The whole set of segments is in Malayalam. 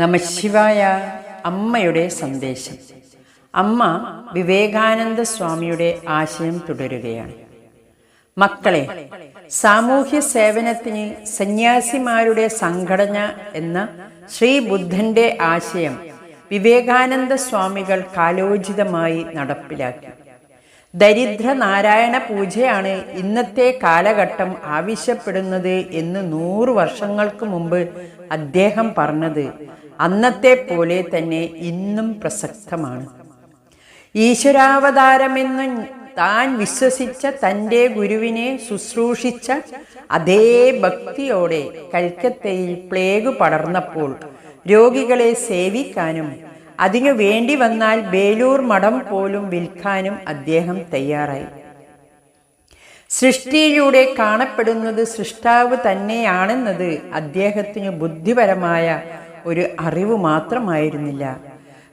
നമശിവായ അമ്മയുടെ സന്ദേശം. അമ്മ വിവേകാനന്ദ സ്വാമിയുടെ ആശയം തുടരുകയാണ്. മക്കളെ സാമൂഹ്യ സേവനത്തിന് സന്യാസിമാരുടെ സംഘടന എന്ന ശ്രീ ബുദ്ധന്റെ ആശയം വിവേകാനന്ദ സ്വാമികൾ കാലോചിതമായി നടപ്പിലാക്കി. ദരിദ്ര നാരായണ പൂജയാണ് ഇന്നത്തെ കാലഘട്ടം ആവശ്യപ്പെടുന്നത് എന്ന് നൂറു വർഷങ്ങൾക്ക് മുമ്പ് അദ്ദേഹം പറഞ്ഞത്. അന്നത്തെ പോലെ തന്നെ ഇന്നും പ്രസക്തമാണ്. ഈശ്വരാവതാരമെന്ന് താൻ വിശ്വസിച്ച തന്റെ ഗുരുവിനെ ശുശ്രൂഷിച്ച അതേ ഭക്തിയോടെ കൽക്കത്തയിൽ പ്ലേഗ് പടർന്നപ്പോൾ രോഗികളെ സേവിക്കാനും അതിനു വേണ്ടി വന്നാൽ ബേലൂർ മഠം പോലും വിൽക്കാനും അദ്ദേഹം തയ്യാറായി. സൃഷ്ടിയിലൂടെ കാണപ്പെടുന്നത് സൃഷ്ടാവ് തന്നെയാണെന്നത് അദ്ദേഹത്തിന് ബുദ്ധിപരമായ ഒരു അറിവ് മാത്രമായിരുന്നില്ല.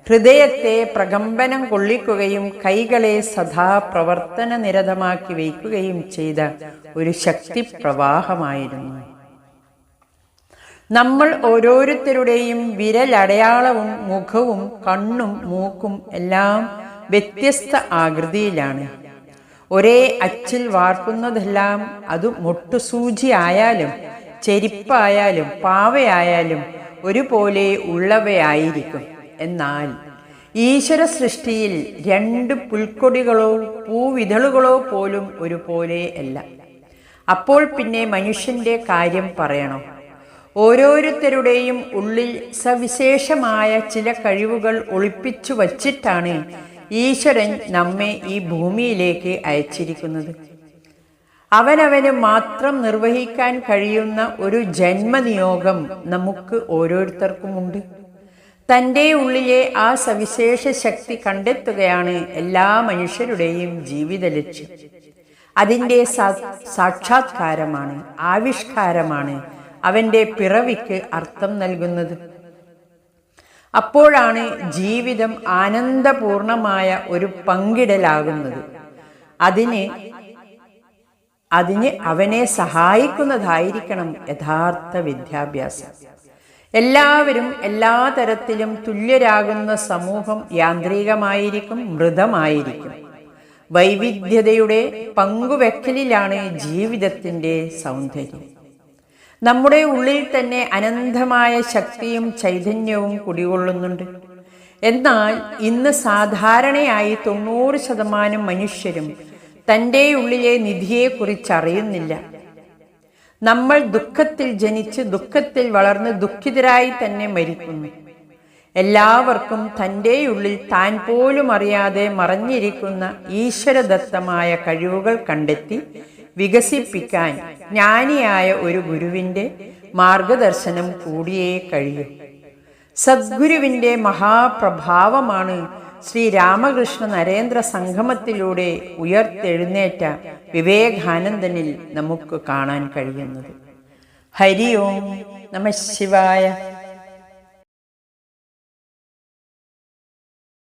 ഹൃദയത്തെ പ്രകമ്പനം കൊള്ളിക്കുകയും കൈകളെ സദാ പ്രവർത്തന നിരതമാക്കി വയ്ക്കുകയും ചെയ്ത ഒരു ശക്തി പ്രവാഹമായിരുന്നു നമ്മൾ ഓരോരുത്തരുടെയും വിരലടയാളവും മുഖവും കണ്ണും മൂക്കും എല്ലാം വ്യത്യസ്ത ആകൃതിയിലാണ്. ഒരേ അച്ചിൽ വാർക്കുന്നതെല്ലാം അത് മുട്ടുസൂചിയായാലും ചെരിപ്പായാലും പാവയായാലും ഒരുപോലെ ഉള്ളവയായിരിക്കും. എന്നാൽ ഈശ്വര സൃഷ്ടിയിൽ രണ്ട് പുൽക്കൊടികളോ പൂവിതളുകളോ പോലും ഒരുപോലെ അല്ല. അപ്പോൾ പിന്നെ മനുഷ്യന്റെ കാര്യം പറയണോ. ഓരോരുത്തരുടെയും ഉള്ളിൽ സവിശേഷമായ ചില കഴിവുകൾ ഒളിപ്പിച്ചു വച്ചിട്ടാണ് ഈശ്വരൻ നമ്മെ ഈ ഭൂമിയിലേക്ക് അയച്ചിരിക്കുന്നത്. അവനവന് മാത്രം നിർവഹിക്കാൻ കഴിയുന്ന ഒരു ജന്മനിയോഗം നമുക്ക് ഓരോരുത്തർക്കുമുണ്ട്. തന്റെ ഉള്ളിലെ ആ സവിശേഷ ശക്തി കണ്ടെത്തുകയാണ് എല്ലാ മനുഷ്യരുടെയും ജീവിത ലക്ഷ്യം. അതിന്റെ സാക്ഷാത്കാരമാണ് ആവിഷ്കാരമാണ് അവന്റെ പിറവിക്ക് അർത്ഥം നൽകുന്നത്. അപ്പോഴാണ് ജീവിതം ആനന്ദപൂർണമായ ഒരു പങ്കിടലാകുന്നത്. അതിന് അതിന് അവനെ സഹായിക്കുന്നതായിരിക്കണം. യഥാർത്ഥ വിദ്യാഭ്യാസം. എല്ലാവരും എല്ലാ തരത്തിലും തുല്യരാകുന്ന സമൂഹം യാന്ത്രികമായിരിക്കും മൃതമായിരിക്കും. വൈവിധ്യതയുടെ പങ്കുവെക്കലിലാണ് ജീവിതത്തിന്റെ സൗന്ദര്യം. നമ്മുടെ ഉള്ളിൽ തന്നെ അനന്തമായ ശക്തിയും ചൈതന്യവും കുടികൊള്ളുന്നുണ്ട്. എന്നാൽ ഇന്ന് സാധാരണയായി തൊണ്ണൂറ് ശതമാനം മനുഷ്യരും തന്റെ ഉള്ളിലെ നിധിയെക്കുറിച്ച് അറിയുന്നില്ല നമ്മൾ ദുഃഖത്തിൽ ജനിച്ച് ദുഃഖത്തിൽ വളർന്ന് ദുഃഖിതരായി തന്നെ മരിക്കുന്നു. എല്ലാവർക്കും തന്റെ ഉള്ളിൽ താൻ പോലും അറിയാതെ മറഞ്ഞിരിക്കുന്ന ഈശ്വരദത്തമായ കഴിവുകൾ കണ്ടെത്തി വികസിപ്പിക്കാൻ ജ്ഞാനിയായ ഒരു ഗുരുവിന്റെ മാർഗദർശനം കൂടിയേ കഴിയൂ. സദ്ഗുരുവിന്റെ മഹാപ്രഭാവമാണ് ശ്രീ രാമകൃഷ്ണ നരേന്ദ്ര സംഗമത്തിലൂടെ ഉയർത്തെഴുന്നേറ്റ വിവേകാനന്ദനിൽ നമുക്ക് കാണാൻ കഴിയുന്നത്. ഹരി ഓം നമ ശിവായ.